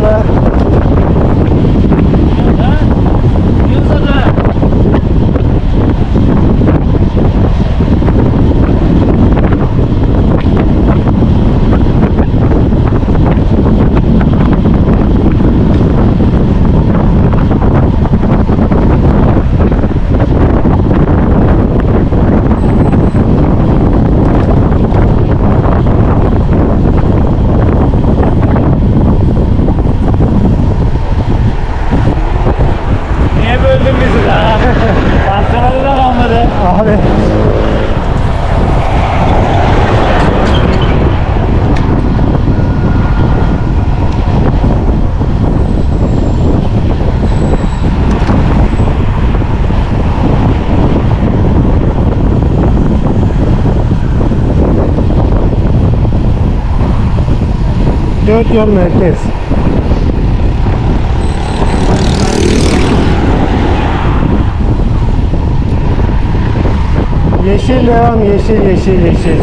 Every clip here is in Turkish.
yola. Abi. Dört yol merkez. Yeşil devam, yeşil, yeşil, yeşil.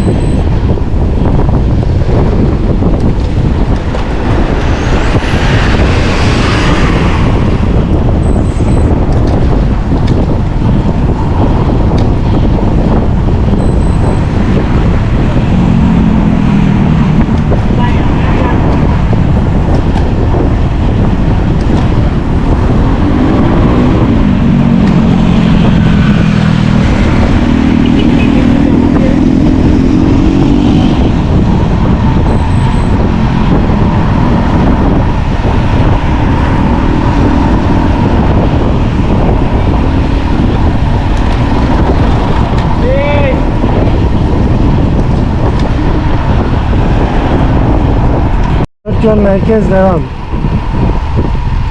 Yol merkez devam.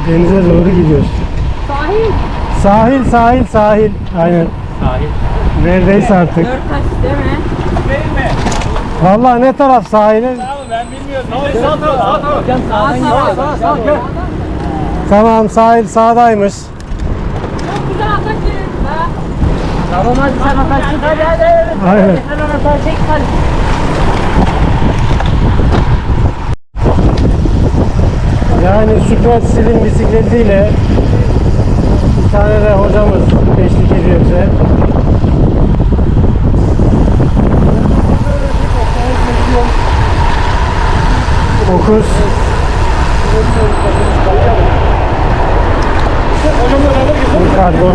Denize doğru gidiyoruz. Sahil. Sahil, sahil, sahil. Aynen. Sahil. Neredeyiz artık? Dört taş değil mi? Değil mi? Vallahi ne taraf sahile? Abi ben bilmiyorum. Sağ sağ taraf sağ. Sağ taraf. sağ gel. Tamam sahil sağdaymış. Çok güzel atak. Tamam hadi sen atarsın. Hadi hadi hadi. Aynen. Hemen atar çek Yani Super Slim bisikletiyle bir tane de hocamız eşlik ediyor bize. Dokuz. Pardon.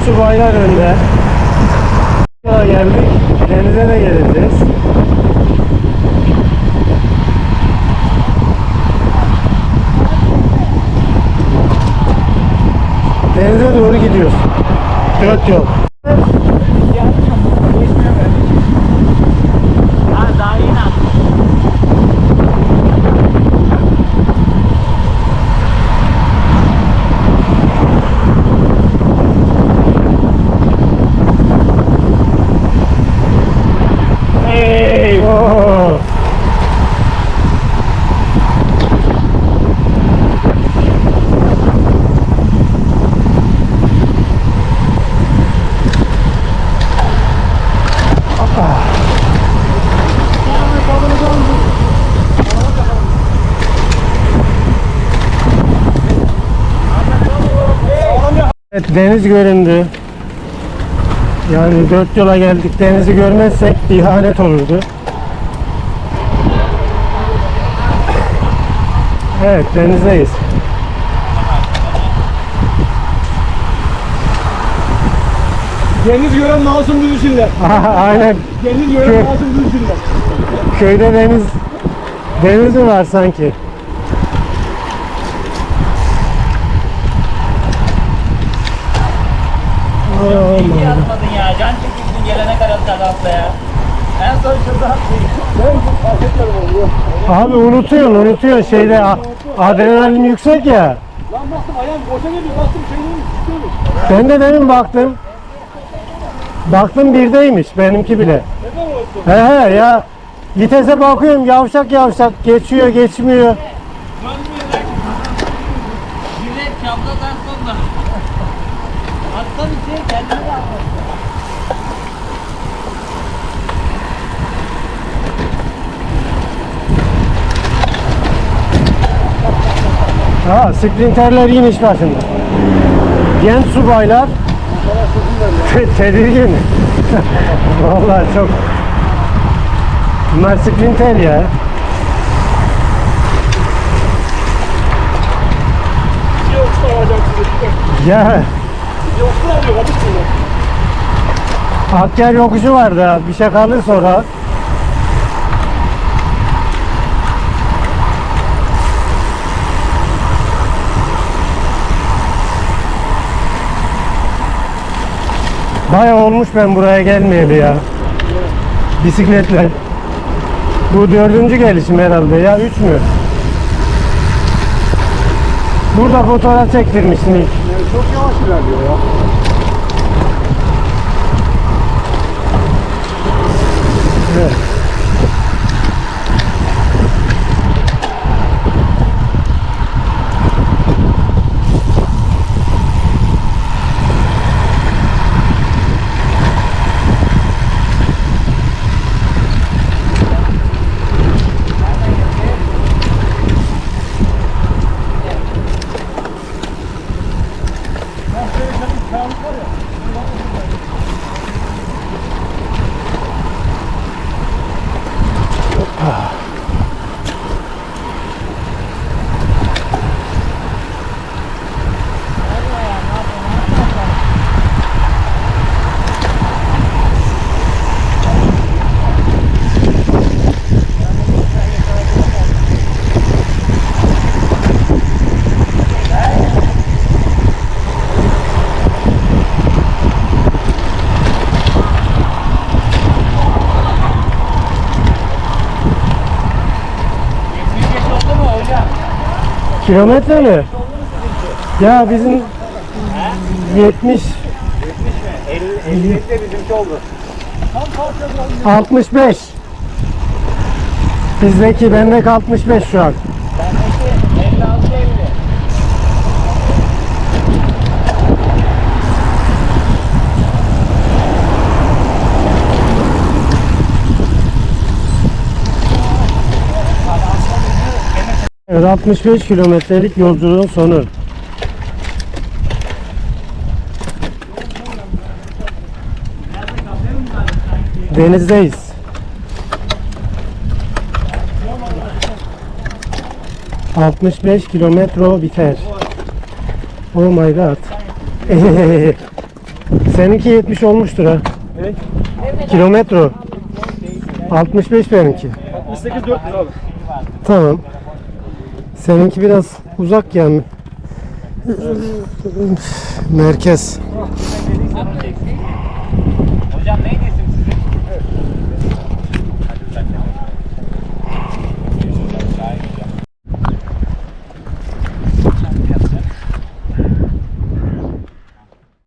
Genç subaylar önde. Yola geldik. Denize de geleceğiz. Denize doğru gidiyoruz. Dört yol. Evet deniz göründü. Yani dört yola geldik denizi görmezsek ihanet olurdu. Evet denizdeyiz. Deniz gören masum düzüşürler. Aynen Deniz gören Kö- masum düzüşürler. köyde deniz deniz mi var sanki? Niye atmadın ya? Can çekildin gelene kadar tarafta ya. En son şurada atlayayım. Ben fark etmedim onu. Abi unutuyorsun unutuyorsun şeyde adrenalin yüksek ya. Lan baktım ayağım boşa geliyor. Baktım şeylerin çıkıyormuş. Ben de demin baktım. Baktım birdeymiş benimki bile. He he ya. Vitese bakıyorum yavşak yavşak geçiyor geçmiyor. Millet çaprazdan sonra. Atsan içeri kendini de atma. Ha sprinterler yine iş başında. Genç subaylar te- tedirgin. Vallahi çok. Bunlar sprinter ya. Bir Hakkari yokuşu vardı. Bir şey kalır sonra. Baya olmuş ben buraya gelmeyeli ya. Bisikletle. Bu dördüncü gelişim herhalde ya. Üç mü? Burada fotoğraf çektirmiştim ilk. Çok yavaş ilerliyor ya. Kilometre mi? Ya bizim 70 50, 50 de bizimki oldu. 65 Bizdeki bendeki 65 şu an. Bendeki 56 50. Evet 65 kilometrelik yolculuğun sonu. Denizdeyiz. ...65 kilometre biter. Oh my god. Seninki 70 olmuştur ha. Ne? Kilometre. 65 benimki. 68 400 abi. Tamam. Seninki biraz uzak yani. Merkez. Hocam neydi